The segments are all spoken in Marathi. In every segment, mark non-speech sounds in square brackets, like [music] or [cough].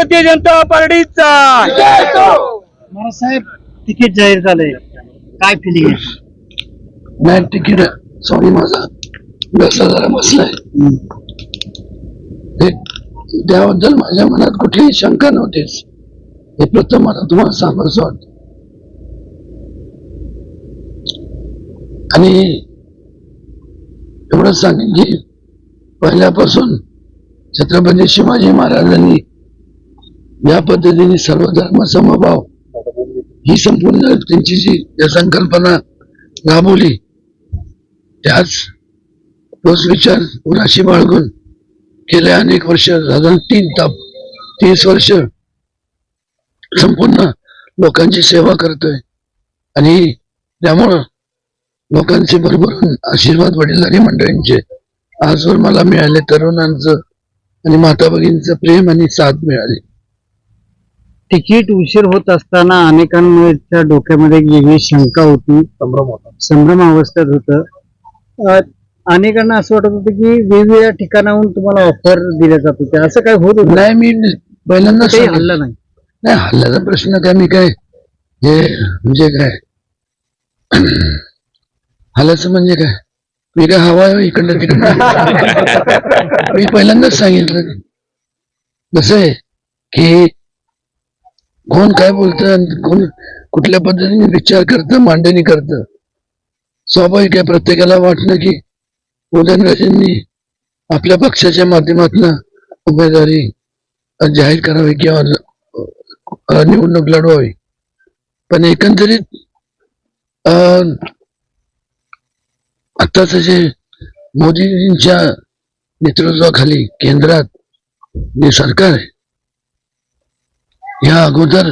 भारतीय जनता पार्टीचा. साहेब तिकीट जाहीर झालंय. काय फिलिंग आहे? नाही तिकीट सॉरी माझा. घसा जरा बसलाय. हे त्याबद्दल माझ्या मनात कुठलीही शंका नव्हतीच. हे प्रथम मला तुम्हाला सांगायचं वाटत आणि एवढंच सांगेन की पहिल्यापासून छत्रपती शिवाजी महाराजांनी या पद्धतीने सर्व धर्म समभाव ही संपूर्ण त्यांची जी संकल्पना राबवली त्याच तोच विचार उराशी बाळगून गेल्या अनेक वर्ष साधारण तीन ताप तीस वर्ष संपूर्ण लोकांची सेवा करतोय. आणि त्यामुळं लोकांचे भरभरून आशीर्वाद वडीलधारी मंडळींचे आजवर मला मिळाले तरुणांचं आणि माता भगिनीचं प्रेम आणि साथ मिळाली. तिकीट उशीर होत असताना अनेकांच्या डोक्यामध्ये एक वेगळी शंका होती. संभ्रम होता. संभ्रम अवस्थेत होत. अनेकांना असं वाटत होतं की वेगवेगळ्या ठिकाणाहून तुम्हाला ऑफर दिल्या जात होत्या. असं काय होत होतं? नाही मी पहिल्यांदा काही. हल्ला नाही? नाही हल्ल्याचा प्रश्न काय मी काय हे म्हणजे काय? [clears throat] हल्ल्याचं म्हणजे काय? मी काय हवा आहे इकडनं तिकडनं? [laughs] मी पहिल्यांदाच सांगितलं. कसं आहे की कोण काय बोलतं कोण कुठल्या पद्धतीने विचार करतं मांडणी करतं? स्वाभाविक आहे प्रत्येकाला वाटलं की उदयनराजेंनी आपल्या पक्षाच्या माध्यमातून उमेदवारी जाहीर करावी किंवा निवडणूक लढवावी. पण एकंदरीत अं, आताच जे मोदीजींच्या नेतृत्वाखाली केंद्रात जे सरकार आहे या अगोदर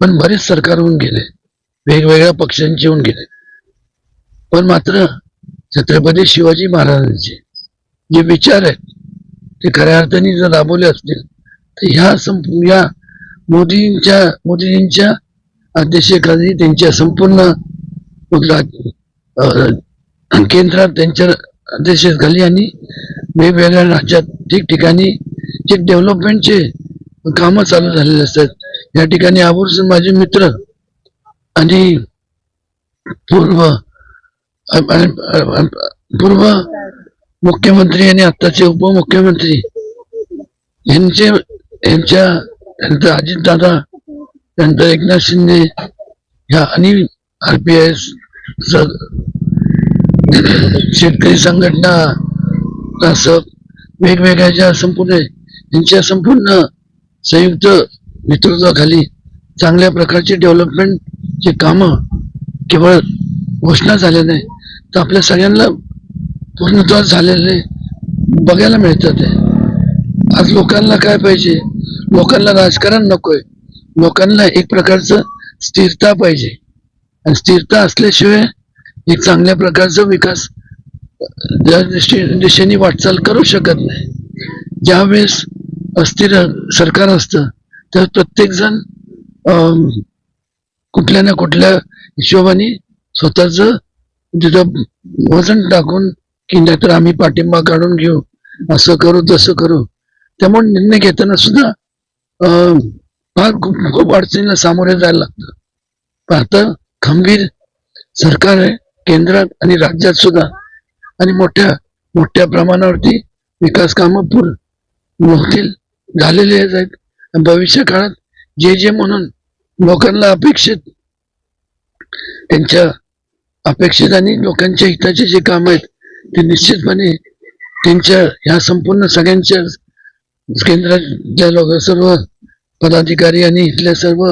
पण बरेच सरकार होऊन गेले. वेगवेगळ्या पक्षांचे होऊन गेले. पण मात्र छत्रपती शिवाजी महाराजांचे जे विचार आहेत ते खऱ्या अर्थाने जर राबवले असतील तर ह्या संप या मोदींच्या मोदीजींच्या अध्यक्षतेखाली त्यांच्या संपूर्ण केंद्रात त्यांच्या अध्यक्षतेखाली आणि वेगवेगळ्या राज्यात ठिकठिकाणी जे डेव्हलपमेंटचे कामं चालू झालेले असतात. या ठिकाणी आवर्जून माझे मित्र आणि पूर्व पूर्व मुख्यमंत्री आणि आत्ताचे उपमुख्यमंत्री यांचे यांच्या त्यांचं अजितदादा नंतर एकनाथ शिंदे ह्या आणि आर पी आय शेतकरी संघटना असं वेगवेगळ्या ज्या संपूर्ण यांच्या संपूर्ण संयुक्त नेतृत्वाखाली चांगल्या प्रकारचे डेव्हलपमेंटचे कामं केवळ घोषणा झाल्या नाही तर आपल्या सगळ्यांना पूर्णत्वात झालेले बघायला मिळतात आहे आज लोकांना काय पाहिजे? लोकांना राजकारण नकोय. लोकांना एक प्रकारचं स्थिरता पाहिजे. आणि स्थिरता असल्याशिवाय एक चांगल्या प्रकारचा विकास ज्या दिशे- दिशेने वाटचाल करू शकत नाही. ज्यावेळेस अस्थिर सरकार असतं तर प्रत्येक जण कुठल्या ना कुठल्या हिशोबाने स्वतःच तिथं वजन टाकून की नाहीतर आम्ही पाठिंबा काढून घेऊ असं करू तसं करू. त्यामुळे निर्णय घेताना सुद्धा फार खूप खूप अडचणीला सामोरे जायला लागतं. पण खंबीर सरकार आहे केंद्रात आणि राज्यात सुद्धा. आणि मोठ्या मोठ्या प्रमाणावरती विकास कामं पूर्ण होतील. झालेले आहेत. भविष्य काळात जे जे म्हणून लोकांना अपेक्षित त्यांच्या अपेक्षित आणि लोकांच्या हिताचे जे काम आहेत ते निश्चितपणे त्यांच्या ह्या संपूर्ण सगळ्यांच्या केंद्रातल्या लोक सर्व पदाधिकारी आणि इथल्या सर्व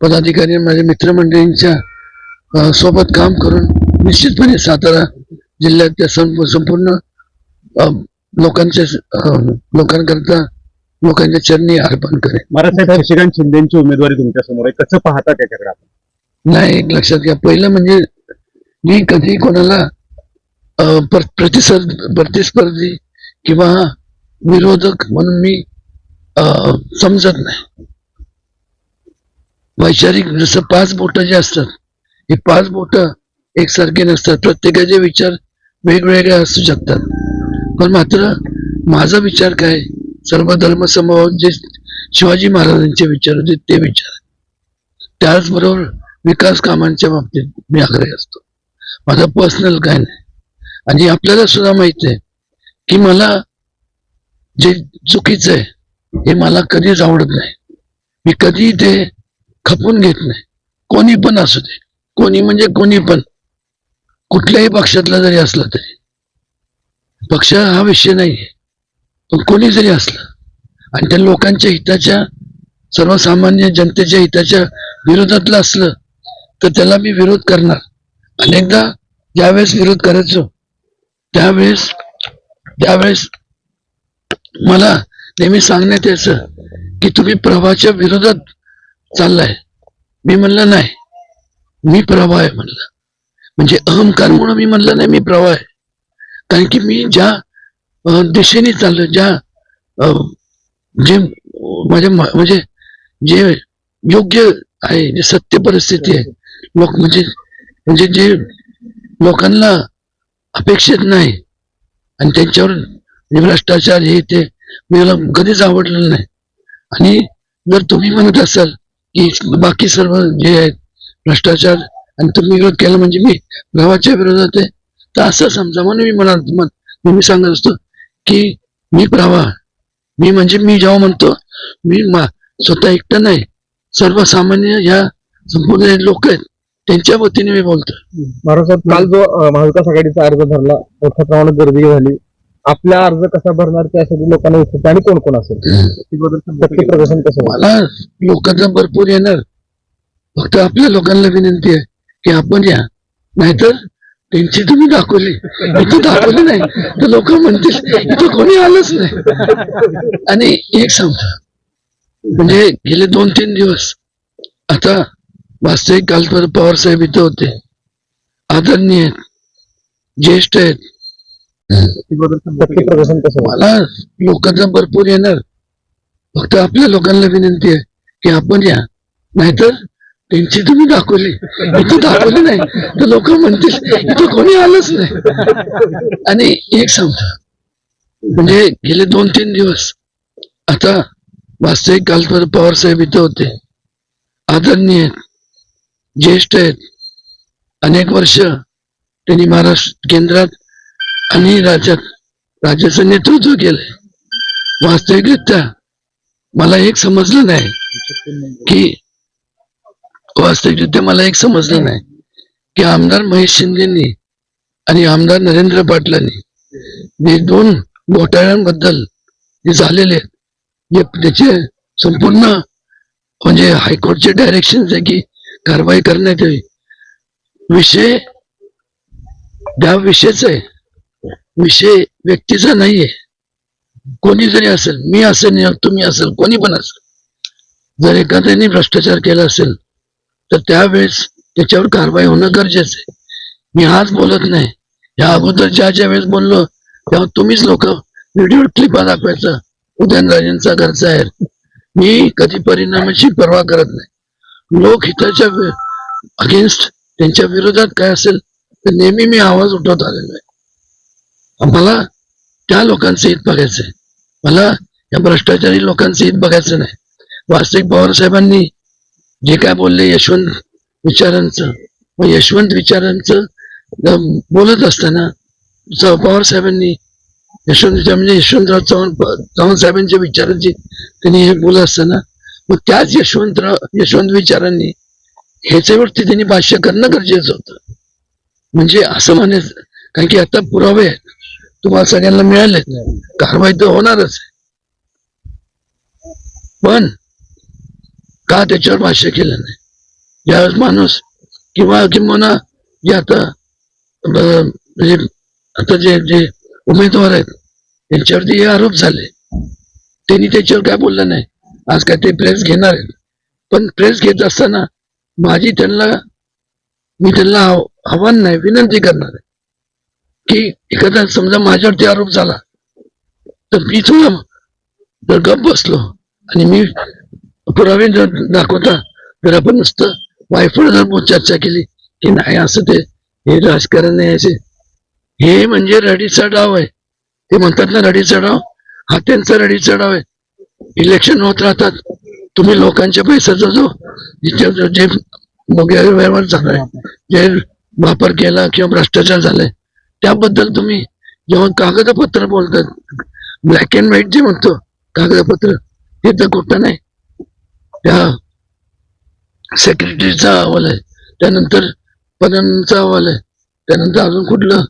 पदाधिकारी माझ्या मित्रमंडळींच्या सोबत काम करून निश्चितपणे सातारा जिल्ह्यातल्या संप- संपूर्ण लोकांच्या लोकांकरता लोकांच्या चरणी अर्पण करेन. महाराष्ट्रात शशिकांत शिंदेची उमेदवारी तुमच्यासमोर आहे. कसं पाहता त्याच्याकडे आपण? नाही एक लक्षात घ्या. पहिलं म्हणजे मी कधी कोणाला अं, प्र- प्रतिस्पर्ध प्रतिस्पर्धी किंवा विरोधक म्हणून मी अं, समजत नाही. वैचारिक जसं पाच बोट जे असतात हे पाच बोट एकसारखे नसतात. प्रत्येकाचे विचार वेगवेगळे असू शकतात. पण मात्र माझा विचार काय सर्व धर्म समभाव जे शिवाजी महाराजांचे विचार होते ते विचार. त्याचबरोबर विकास कामांच्या बाबतीत मी आग्रही असतो. माझा पर्सनल काय नाही. आणि आपल्याला सुद्धा माहीत आहे की मला जे चुकीचं आहे हे मला कधीच आवडत नाही. मी कधी ते खपून घेत नाही. कोणी पण असू दे. कोणी म्हणजे कोणी पण. कुठल्याही पक्षातला जरी असला तरी. पक्ष हा विषय नाही पण कोणी जरी असलं आणि त्या लोकांच्या हिताच्या सर्वसामान्य जनतेच्या हिताच्या विरोधातलं असलं तर त्याला मी विरोध करणार. अनेकदा ज्यावेळेस विरोध करायचो त्यावेळेस त्यावेळेस मला नेहमी सांगण्यात यायचं की तुम्ही प्रवाहाच्या विरोधात चाललाय. मी म्हणलं नाही. मी प्रवाह आहे म्हणलं. म्हणजे अहंकार म्हणून मी म्हणलं नाही मी प्रवाह आहे. कारण की मी ज्या दिशेने चाललो. ज्या जे माझ्या म्हणजे जे योग्य आहे जे सत्य परिस्थिती आहे लोक म्हणजे म्हणजे जे लोकांना अपेक्षित नाही आणि त्यांच्यावर भ्रष्टाचार हे ते मला कधीच आवडलेलं नाही. आणि जर तुम्ही म्हणत असाल की बाकी सर्व जे आहेत भ्रष्टाचार आणि तुम्ही विरोध केलं म्हणजे मी गावाच्या विरोधात आहे तर असं समजा म्हणून मी मला मी सांगत असतो की मी प्रवाह मी म्हणजे मी जेव्हा म्हणतो मी मा- स्वतः एकटं नाही. सर्वसामान्य ह्या संपूर्ण लोक आहेत त्यांच्या वतीने मी बोलतो महाराज साहेब काल जो महाविकास आघाडीचा अर्ज भरला मोठ्या प्रमाणात गर्दी झाली. आपला अर्ज कसा भरणार त्यासाठी लोकांना विचारते आणि कोण कोण असेल प्रदर्शन कसं? मला लोकांचा भरपूर येणार. फक्त आपल्या लोकांना विनंती आहे की आपण या. नाहीतर त्यांची तुम्ही दाखवली. इथं दाखवली नाही. तर लोक म्हणतील इथं कोणी आलंच नाही. आणि एक सांगतो. म्हणजे गेले दोन तीन दिवस. आता वास्तविक काल पवार साहेब इथं होते. आदरणीय आहेत ज्येष्ठ आहेत. मला लोकांचा भरपूर येणार. फक्त आपल्या लोकांना विनंती आहे की आपण या. नाहीतर त्यांची तुम्ही दाखवली. इथं दाखवली नाही. तर लोक म्हणतील इथं कोणी आलंच नाही. आणि एक सांगतो. म्हणजे गेले दोन तीन दिवस. आता वास्तविक काल तर पवार साहेब इथं होते. आदरणीय आहेत ज्येष्ठ आहेत. अनेक वर्ष त्यांनी महाराष्ट्र केंद्रात आणि राज्यात राज्याचं नेतृत्व केलंय. वास्तविकरित्या मला एक समजलं नाही की वास्तविकरित्या मला एक समजलं नाही. की आमदार महेश शिंदेनी आणि आमदार नरेंद्र पाटलांनी जे दोन घोटाळ्यांबद्दल जे झालेले जे त्याचे संपूर्ण म्हणजे हायकोर्टचे डायरेक्शन आहे की कारवाई करण्यात यावी विषय त्या विषयच आहे विषय व्यक्तीचा नाहीये. कोणी जरी असेल मी असेल तुम्ही असेल कोणी पण असेल. जर एखाद्याने भ्रष्टाचार केला असेल तर त्यावेळेस त्याच्यावर कारवाई होणं गरजेचं आहे. मी आज बोलत नाही. या अगोदर ज्या ज्या वेळेस बोललो तेव्हा तुम्हीच लोक व्हिडिओ क्लिपा दाखवायचं. उदयनराजेंचा घरचा आहे. मी कधी परिणामाची पर्वा करत नाही. लोक हिताच्या अगेन्स्ट त्यांच्या विरोधात काय असेल तर नेहमी मी आवाज उठवत आलेलो आहे. मला त्या लोकांचं हित बघायचंय. मला या भ्रष्टाचारी लोकांचं हित बघायचं नाही. वास्तविक पवार साहेबांनी जे काय बोलले यशवंत विचारांचं मग यशवंत विचारांचं बोलत असताना पवार साहेबांनी यशवंत विचार म्हणजे यशवंतराव चव्हाण चव्हाण साहेबांच्या विचारांची त्यांनी हे बोलत असताना मग त्याच यशवंतराव यशवंत विचारांनी ह्याच्यावरती त्यांनी भाष्य करणं गरजेचं होतं. म्हणजे असं म्हणायचं कारण की आता पुरावे आहेत. तुम्हाला सगळ्यांना मिळालेत. कारवाई तर होणारच आहे. पण का त्याच्यावर भाष्य केलं नाही? ज्यावेळेस माणूस किंवा किंवा जे आता म्हणजे आता जे जे उमेदवार आहेत त्यांच्यावरती हे आरोप झाले त्यांनी त्याच्यावर काय बोललं नाही? आज काय ते प्रेस घेणार आहेत. पण प्रेस घेत असताना माझी त्यांना मी त्यांना आव्हान नाही विनंती करणार आहे. की एखादा समजा माझ्यावरती आरोप झाला तर मी थोडा जर गप बसलो आणि मी पुरावे जर दाखवता जर आपण नुसतं वायफळ जर चर्चा केली की नाही असं ते हे राजकारण नाही असे. हे म्हणजे रडीचा डाव आहे. ते म्हणतात ना रडीचा डाव? हा त्यांचा रडीचा डाव आहे. इलेक्शन होत राहतात. तुम्ही लोकांच्या पैशाचा जो जे व्यवहार झालाय जे वापर केला किंवा भ्रष्टाचार झालाय त्याबद्दल तुम्ही जेव्हा कागदपत्र बोलतात ब्लॅक अँड व्हाईट जे म्हणतो कागदपत्र हे तर खोटं नाही. त्या सेक्रेटरीचा अहवाल आहे. त्यानंतर पदांचा अहवाल आहे. त्यानंतर अजून कुठलं?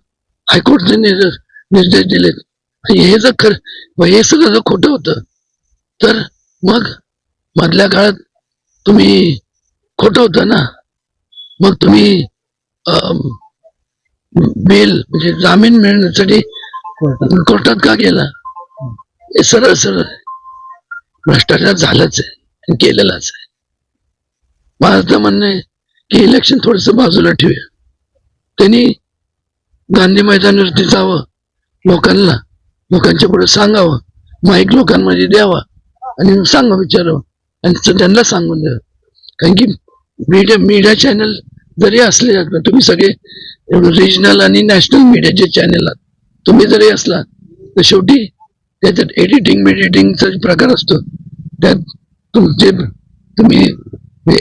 हायकोर्टचे निर्देश निर्देश दिलेत. हे जर खरं हे सगळं जर खोटं होतं तर मग मधल्या काळात तुम्ही खोटं होतं ना? मग तुम्ही बेल म्हणजे जामीन मिळण्यासाठी कोर्टात का गेला? हे सरळ सरळ. भ्रष्टाचार झालाच आहे. केलेलाच आहे. माझं म्हणणं आहे की इलेक्शन थोडस बाजूला ठेवूया. त्यांनी गांधी मैदानावरती जावं लोकांना लोकांच्या पुढे सांगावं माईक लोकांमध्ये द्यावा आणि सांगा विचारावं. आणि त्यांना सांगून द्यावं. कारण की मीडिया मीडिया चॅनल जरी असले तुम्ही सगळे रिजनल आणि नॅशनल मीडियाचे चॅनल आहात तुम्ही जरी असला तर शेवटी त्याच्यात एडिटिंग मेडिटिंगचा प्रकार असतो त्यात तुमचे तुम्ही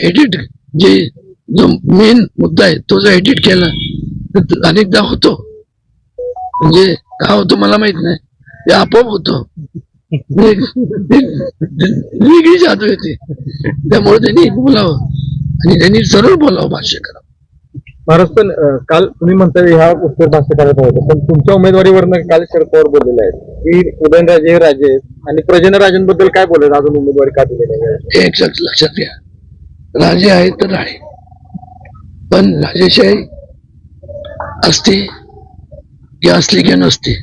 एडिट जे जो मेन मुद्दा आहे तो जर एडिट केला तर अनेकदा होतो. म्हणजे का होतो मला माहीत नाही. ते आपोआप होतो. वेगळी जादू येते. त्यामुळे त्यांनी बोलावं. आणि त्यांनी सरळ बोलावं भाष्य करावं. महाराज पण काल तुम्ही म्हणताय ह्या उत्तर भाष्य करायचं होतं पण तुमच्या उमेदवारीवरनं काल शरद पवार बोललेले आहेत. की उदयनराजे हे राजे आणि प्रजन राजांबद्दल काय बोलत अजून उमेदवारी का दिलेली नाही? हे एक लक्षात घ्या. राजे आहे तर आहे पण राजेशाही असते की असली की नसते.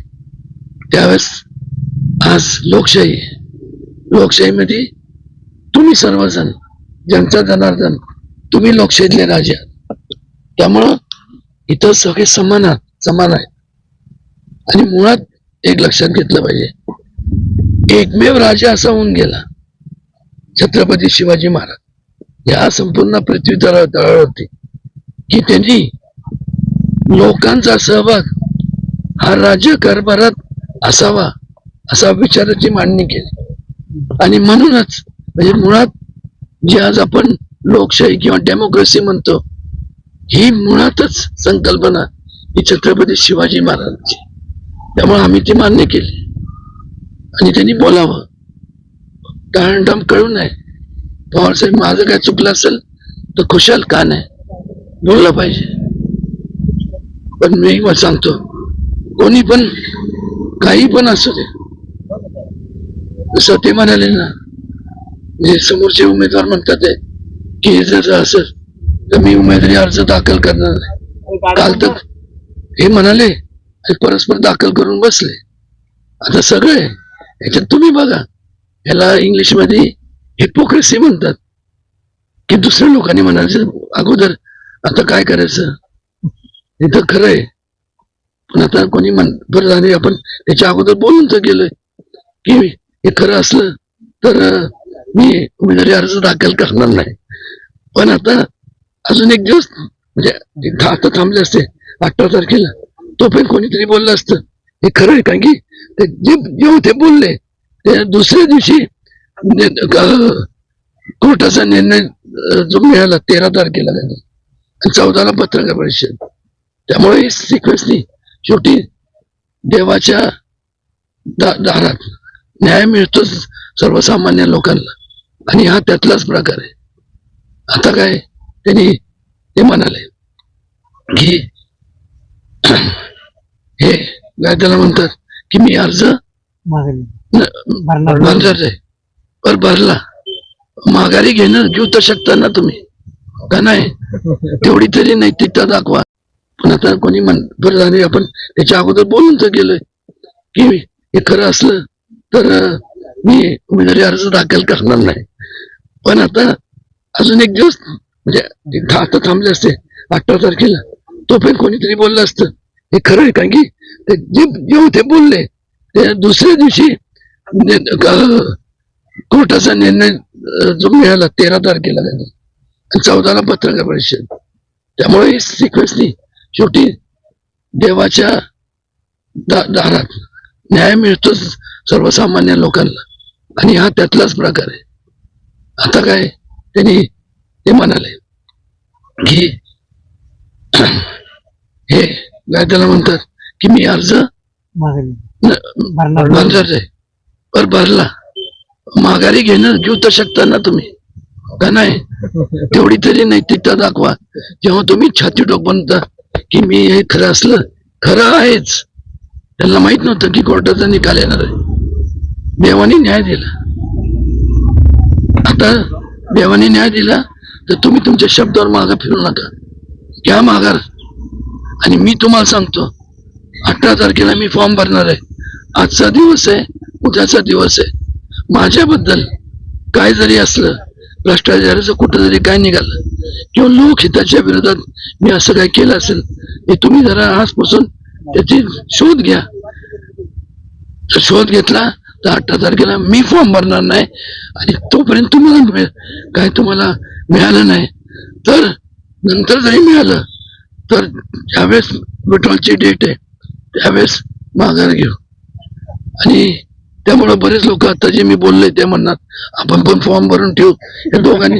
त्यावेळेस आज लोकशाही लोकशाहीमध्ये तुम्ही सर्वजण जनता जनार्दन तुम्ही लोकशाहीतले राजे त्यामुळं इथं सगळे समान आहात समान आहेत. आणि मुळात एक लक्षात घेतलं पाहिजे एकमेव राजा असा होऊन गेला. छत्रपती शिवाजी महाराज. या संपूर्ण पृथ्वी तळा तळावरती की त्यांनी लोकांचा सहभाग हा राज्य कारभारात असावा असा विचाराची मांडणी केली. आणि म्हणूनच म्हणजे मुळात जे आज आपण लोकशाही किंवा डेमोक्रेसी म्हणतो ही मुळातच संकल्पना ही छत्रपती शिवाजी महाराजांची. त्यामुळे आम्ही ती मान्य केली. आणि त्यांनी बोलावं. टाळणटाम कळू नये पवारसाहेब माझं काय चुकलं असेल तर खुशाल का नाही? बोललं पाहिजे. पण मी मग सांगतो कोणी पण काही पण असू दे. जसं ते म्हणाले ना जे समोरचे उमेदवार म्हणतात की हे जर असेल तर मी उमेदवारी अर्ज दाखल करणार नाही. काल तर हे म्हणाले परस्पर दाखल करून बसले. आता सगळं आहे याच्यात तुम्ही बघा. याला इंग्लिशमध्ये हिपोक्रेसी म्हणतात. की दुसऱ्या लोकांनी म्हणायचं अगोदर आता काय करायचं? हे तर खरं आहे पण आता कोणी म्हण बरं झाले आपण त्याच्या अगोदर बोलून तर गेलोय. की हे खरं असलं तर मी उमेदवारी अर्ज दाखल करणार नाही. पण आता अजून एक दिवस म्हणजे एक दहा आता थांबले असते अठरा तारखेला तो पण कोणीतरी बोललं असतं. हे खरं आहे कारण की ते जे जे होते बोलले ते दुसऱ्या दिवशी कोर्टाचा निर्णय जो मिळाला तेरा तारखेला त्यांनी. आणि चौदाला पत्रकार परिषद. त्यामुळे ही सिक्वेन्सनी शेवटी देवाच्या दा- दारात न्याय मिळतोच सर्वसामान्य लोकांना. आणि हा त्यातलाच प्रकार आहे. आता काय त्यांनी ते म्हणाले की काय त्याला म्हणतात की मी अर्ज भरणार पर भरला. माघारी घेणं घेऊ तर शकता ना तुम्ही. का नाही? तेवढी तरी नैतिकता दाखवा. पण आता कोणी म्हण बरं झाले आपण त्याच्या अगोदर बोलून तर गेलोय. की हे खरं असलं तर मी उमेदवारी अर्ज दाखल करणार नाही. पण आता अजून एक दिवस म्हणजे आता थांबले असते अठरा तारखेला तो पण कोणीतरी बोललं असतं. हे खरं आहे कारण की ते जे जे होते बोलले. ते दुसऱ्या दिवशी कोर्टाचा निर्णय जो मिळाला तेरा तारखेला त्यांनी. चौदाला पत्रकार परिषद. त्यामुळे ही सिक्वेन्सनी शेवटी देवाच्या दा- दारात न्याय मिळतोच सर्वसामान्य लोकांना. आणि हा त्यातलाच प्रकार आहे. आता काय त्यांनी ते म्हणाले की हे काय त्याला म्हणतात की मी अर्ज भरणार पर भरला. माघारी घेणं घेऊ तर शकता ना तुम्ही? का नाही? तेवढी तरी नैतिकता दाखवा. जेव्हा तुम्ही छाती टोकता की मी हे खरं असलं खरं आहेच. त्यांना माहीत नव्हतं की कोर्टाचा निकाल येणार आहे. देवाने न्याय दिला. आता देवाने न्याय दिला तर तुम्ही तुमच्या शब्दावर मागं फिरू नका. घ्या माघार. आणि मी तुम्हाला सांगतो अठरा तारखेला मी फॉर्म भरणार आहे. आजचा दिवस आहे उद्याचा दिवस आहे. माझ्याबद्दल काय जरी असलं भ्रष्टाचाराचं कुठं जरी काय निघालं किंवा लोकहिताच्या विरोधात मी असं काय केलं असेल हे तुम्ही जरा आजपासून त्याची शोध घ्या. जर शोध घेतला तर अठरा तारखेला मी फॉर्म भरणार नाही आणि तोपर्यंत तुम्हाला काय तुम्हाला मिळालं नाही. तर नंतर जरी मिळालं तर ज्यावेळेस विड्रॉलची डेट आहे. त्यावेळेस माघार घेऊ. आणि त्यामुळं बरेच लोक आता जे मी बोलले ते म्हणणार आपण पण फॉर्म भरून ठेवू. या दोघांनी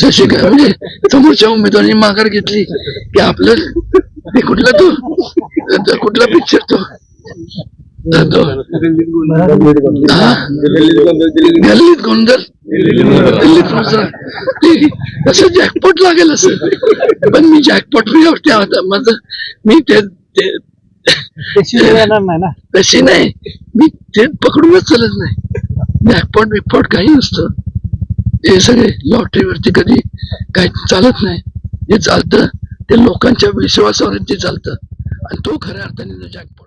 शशिकांत म्हणजे समोरच्या उमेदवारांनी माघार घेतली. की आपलं कुठला तो? कुठला पिक्चर तो? गल्लीत गोंधळ. दिल्लीत असं जॅकपॉट लागेल असं. पण मी जॅकपॉट फ्री माझं मी ते ते- वेळ येणार नाही ना? तशी नाही. मी ते पकडूनच चालत नाही. जॅकपॉट बिकपॉट काही नसतं. हे सगळे लॉटरीवरती कधी काही चालत नाही. जे चालतं ते लोकांच्या विश्वासावरती चालतं. आणि तो खऱ्या अर्थाने जॅकपॉट